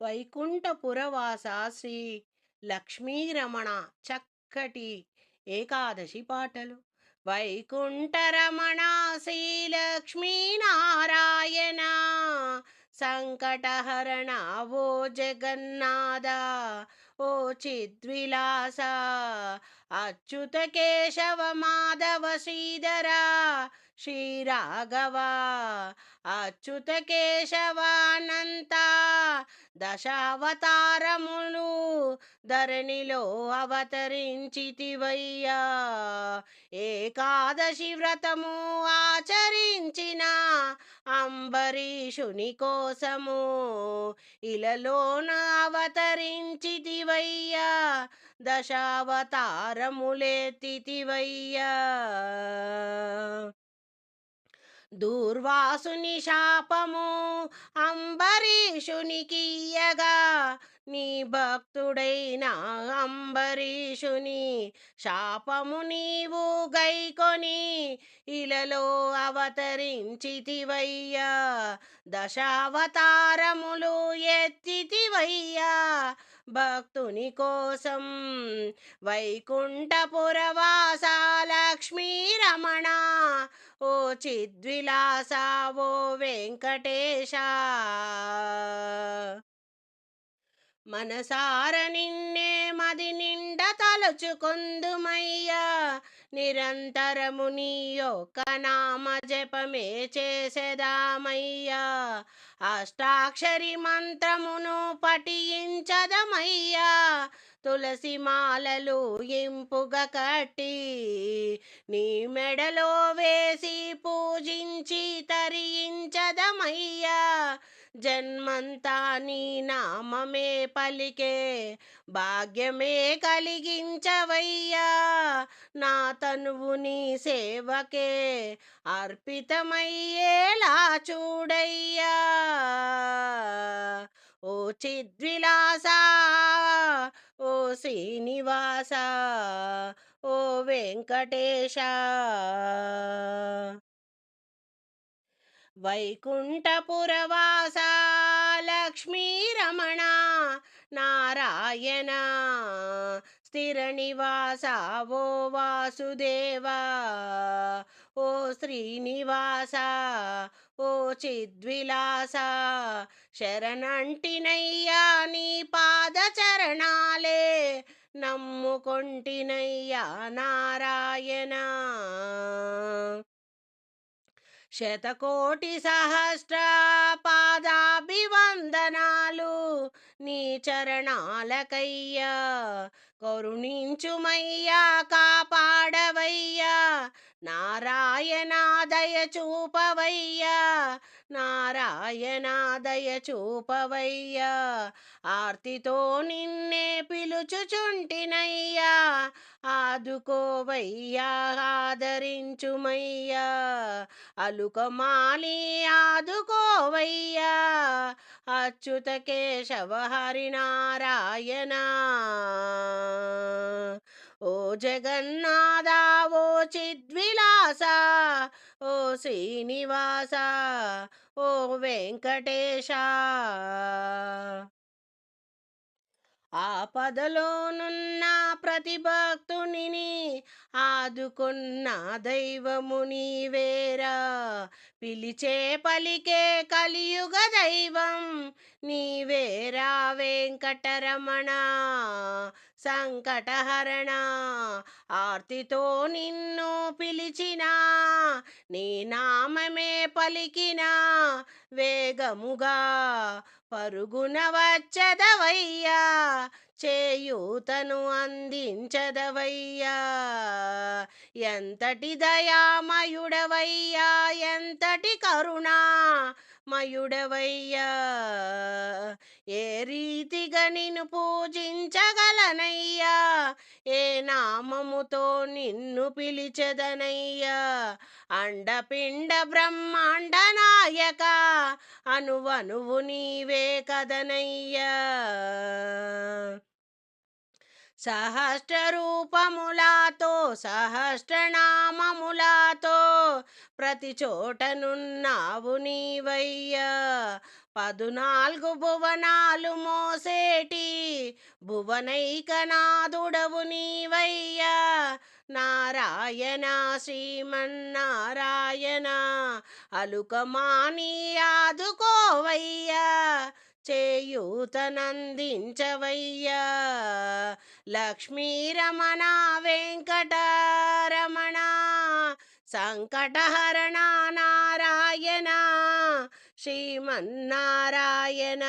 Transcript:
వైకుంఠపురవాస శ్రీ లక్ష్మీరమణ చక్కటి ఏకాదశి పాటలు. వైకుంఠరమణ శ్రీ లక్ష్మీనారాయణ సంకటహరణ ఓ జగన్నాథ ఓ చిద్విలాస అచ్యుత కేశవ మాధవ శ్రీధర శ్రీరాఘవ అచ్యుత కేశవానంత దశావతారములు ధరణిలో అవతరించితివయ్యా. ఏకాదశి వ్రతము ఆచరించిన అంబరీషుని కోసము ఇలలోన అవతరించితివయ్యా. దశావతారములెత్తితివయ్యా. దూర్వాసుని శాపము అంబరీషునికియ్యగా. నీ భక్తుడైన అంబరీషుని శాపము నీవు గైకొని ఇలలో అవతరించితివయ్యా. దశావతారములు ఎత్తితివయ్యా భక్తుని కోసం వైకుంఠపురవాస లక్ష్మీ రమణ ఓ చిద్విలాస ఓ వెంకటేశ. మనసార నిన్నే మది నిండ తలుచుకొందుమయ్యా. నిరంతరము నీ యొక్క నామ జపమే చేసేదామయ్యా. అష్టాక్షరి మంత్రమును పఠించదమయ్యా. తులసి మాలలు ఇంపుగ కట్టి నీ మెడలో అయ్యా! జన్మంతా నీ నామమే పలికే భాగ్యమే కలిగించవయ్యా! నా తనువు నీ సేవకే అర్పితమయ్యేలా చూడయ్యా! ఓ చిద్విలాస ఓ శ్రీనివాస ఓ వెంకటేశ! వైకుంఠపురవాస లక్ష్మీరమణ నారాయణ స్థిరనివాస ఓ వాసుదేవా ఓ శ్రీనివాస ఓ చిద్విలాస శరణంటినయ్యా నీ పాదచరణాలే నమ్ముకొంటినయ్యా నారాయణ శతకోటి సహస్ర పాదాభివందనాలు నీ చరణాలకయ్యా. కరుణించుమయ్యా కాపాడ నారాయణాదయ చూపవయ్యా నారాయణాదయ చూపవయ్యా ఆర్తితో నిన్నే పిలుచుచుంటినయ్యా ఆదుకోవయ్యా ఆదరించుమయ్యా అలుకమాలి ఆదుకోవయ్యా అచ్యుత కేశవ హరినారాయణ ఓ జగన్నాథ ఓ చిద్విలాస ఓ శ్రీనివాస ఓ వెంకటేశ. ఆపదలోనున్న ప్రతి భక్తునిని ఆదుకున్న దైవము నీవేరా. పిలిచే పలికే కలియుగ దైవం నీవేరా వెంకటరమణ. సంకటహరణ. ఆర్తితో నిన్ను పిలిచినా నీ నామమే పలికినా వేగముగా పరుగున వచ్చదవయ్యా చేయూతను అందించదవయ్యా. ఎంతటి దయామయుడవయ్యా? ఎంతటి కరుణా మయుడవయ్యా? ఏ రీతిగా నిన్ను పూజించగలనయ్యా? ఏ నామముతో నిన్ను పిలిచెదనయ్యా? అండపిండ బ్రహ్మాండ నాయక అనువనువు నీవే కదనయ్యా? సహస్రరూపములాతో రూపములతో ప్రతి చోటనున్నావు నీవయ్యా. పదునాలుగు భువనాలు మోసేటి భువనైకనాథుడవు నీవయ్యా. నారాయణ శ్రీమన్నారాయణ అలుకమాని ఆదుకోవయ్యా. చేయూతనందించవయ్యా. లక్ష్మీరమణ వెంకటరమణ సంకటహరణ నారాయణ శ్రీమన్నారాయణ.